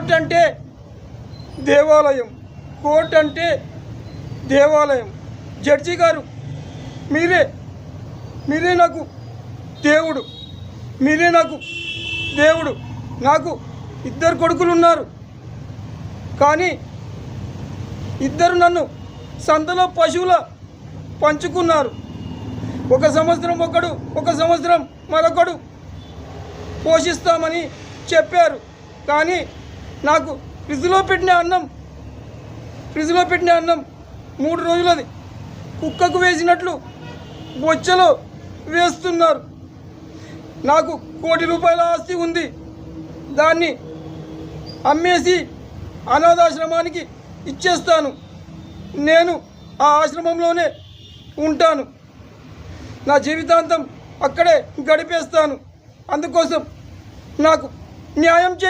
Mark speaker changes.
Speaker 1: Court అంటే దేవాలయం court అంటే దేవాలయం. జడ్జి గారు మీరే మీరే నాకు దేవుడు మీరే నాకు దేవుడు నాకు ఇద్దరు కొడుకులు ఉన్నారు కానీ ఇద్దరు నన్ను సంతలో పశువుల పంచుకున్నారు. ఒక సంవత్సరం ఒకడు ఒక సంవత్సరం మరొకడు పోషిస్తామని చెప్పారు. కానీ నాకు ఫ్రిడ్జ్లో పెట్టిన అన్నం ఫ్రిడ్జ్లో పెట్టిన అన్నం మూడు రోజులది. కుక్కకు వేసినట్లు బొచ్చలో వేస్తున్నారు. నాకు కోటి రూపాయల ఆస్తి ఉంది. దాన్ని అమ్మేసి అనాథాశ్రమానికి ఇచ్చేస్తాను. నేను ఆ ఆశ్రమంలోనే ఉంటాను. నా జీవితాంతం అక్కడే గడిపేస్తాను. అందుకోసం నాకు న్యాయం చే